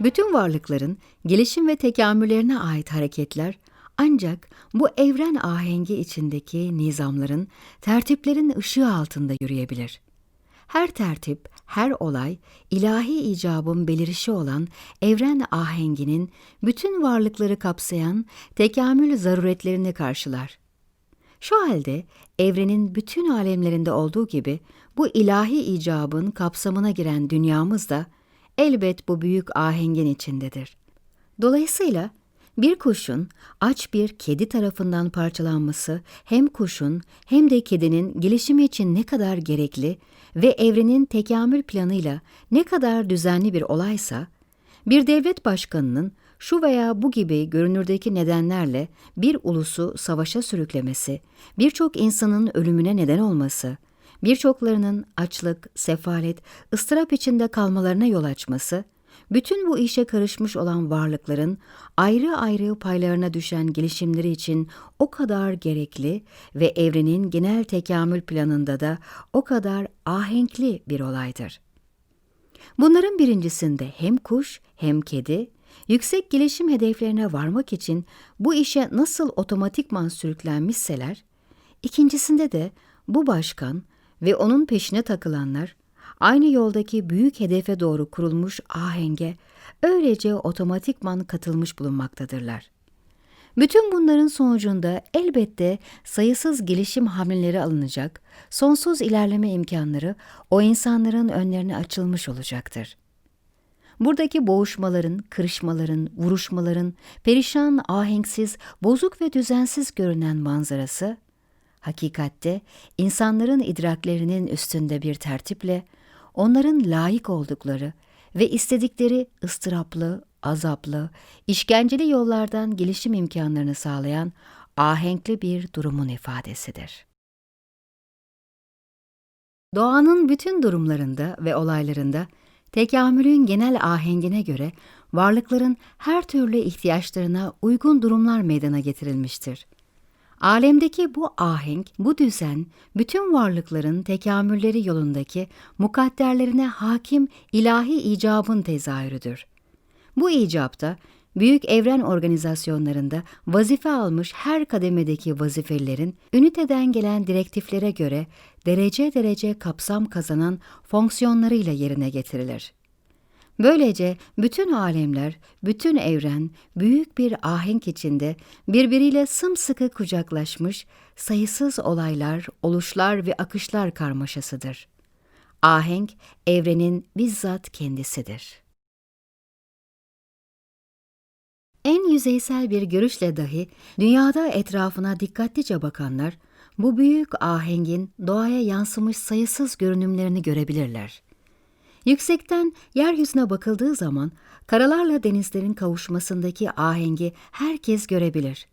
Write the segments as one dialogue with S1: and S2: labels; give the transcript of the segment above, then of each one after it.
S1: Bütün varlıkların gelişim ve tekamüllerine ait hareketler ancak bu evren ahengi içindeki nizamların, tertiplerin ışığı altında yürüyebilir. Her tertip, her olay, ilahi icabın belirişi olan evren ahenginin bütün varlıkları kapsayan tekamül zaruretlerini karşılar. Şu halde evrenin bütün alemlerinde olduğu gibi bu ilahi icabın kapsamına giren dünyamız da elbet bu büyük ahengin içindedir. Dolayısıyla bir kuşun aç bir kedi tarafından parçalanması hem kuşun hem de kedinin gelişimi için ne kadar gerekli ve evrenin tekamül planıyla ne kadar düzenli bir olaysa, bir devlet başkanının şu veya bu gibi görünürdeki nedenlerle bir ulusu savaşa sürüklemesi, birçok insanın ölümüne neden olması, birçoklarının açlık, sefalet, ıstırap içinde kalmalarına yol açması, bütün bu işe karışmış olan varlıkların ayrı ayrı paylarına düşen gelişimleri için o kadar gerekli ve evrenin genel tekamül planında da o kadar ahenkli bir olaydır. Bunların birincisinde hem kuş hem kedi, yüksek gelişim hedeflerine varmak için bu işe nasıl otomatikman sürüklenmişseler, ikincisinde de bu başkan ve onun peşine takılanlar, aynı yoldaki büyük hedefe doğru kurulmuş ahenge öylece otomatikman katılmış bulunmaktadırlar. Bütün bunların sonucunda elbette sayısız gelişim hamleleri alınacak, sonsuz ilerleme imkanları o insanların önlerine açılmış olacaktır. Buradaki boğuşmaların, kırışmaların, vuruşmaların, perişan, ahenksiz, bozuk ve düzensiz görünen manzarası, hakikatte insanların idraklerinin üstünde bir tertiple, onların layık oldukları ve istedikleri ıstıraplı, azaplı, işkenceli yollardan gelişim imkanlarını sağlayan ahenkli bir durumun ifadesidir. Doğanın bütün durumlarında ve olaylarında tekamülün genel ahengine göre varlıkların her türlü ihtiyaçlarına uygun durumlar meydana getirilmiştir. Alemdeki bu ahenk, bu düzen, bütün varlıkların tekamülleri yolundaki mukadderlerine hakim ilahi icabın tezahürüdür. Bu icapta, büyük evren organizasyonlarında vazife almış her kademedeki vazifelilerin üniteden gelen direktiflere göre derece derece kapsam kazanan fonksiyonlarıyla yerine getirilir. Böylece bütün alemler, bütün evren büyük bir ahenk içinde birbiriyle sımsıkı kucaklaşmış sayısız olaylar, oluşlar ve akışlar karmaşasıdır. Ahenk evrenin bizzat kendisidir. En yüzeysel bir görüşle dahi dünyada etrafına dikkatlice bakanlar bu büyük ahengin doğaya yansımış sayısız görünümlerini görebilirler. Yüksekten yeryüzüne bakıldığı zaman karalarla denizlerin kavuşmasındaki ahengi herkes görebilir.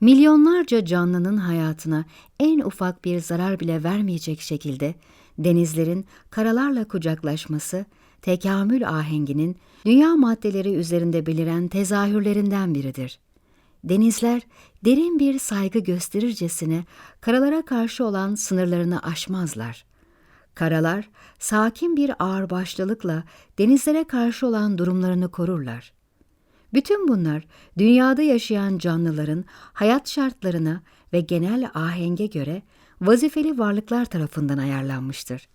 S1: Milyonlarca canlının hayatına en ufak bir zarar bile vermeyecek şekilde denizlerin karalarla kucaklaşması, tekamül ahenginin dünya maddeleri üzerinde beliren tezahürlerinden biridir. Denizler derin bir saygı gösterircesine karalara karşı olan sınırlarını aşmazlar. Karalar sakin bir ağırbaşlılıkla denizlere karşı olan durumlarını korurlar. Bütün bunlar dünyada yaşayan canlıların hayat şartlarına ve genel ahenge göre vazifeli varlıklar tarafından ayarlanmıştır.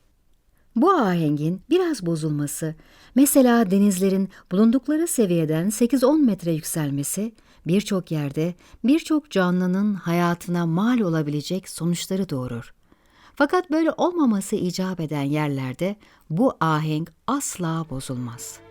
S1: Bu ahengin biraz bozulması, mesela denizlerin bulundukları seviyeden 8-10 metre yükselmesi, birçok yerde birçok canlının hayatına mal olabilecek sonuçları doğurur. Fakat böyle olmaması icap eden yerlerde bu ahenk asla bozulmaz.''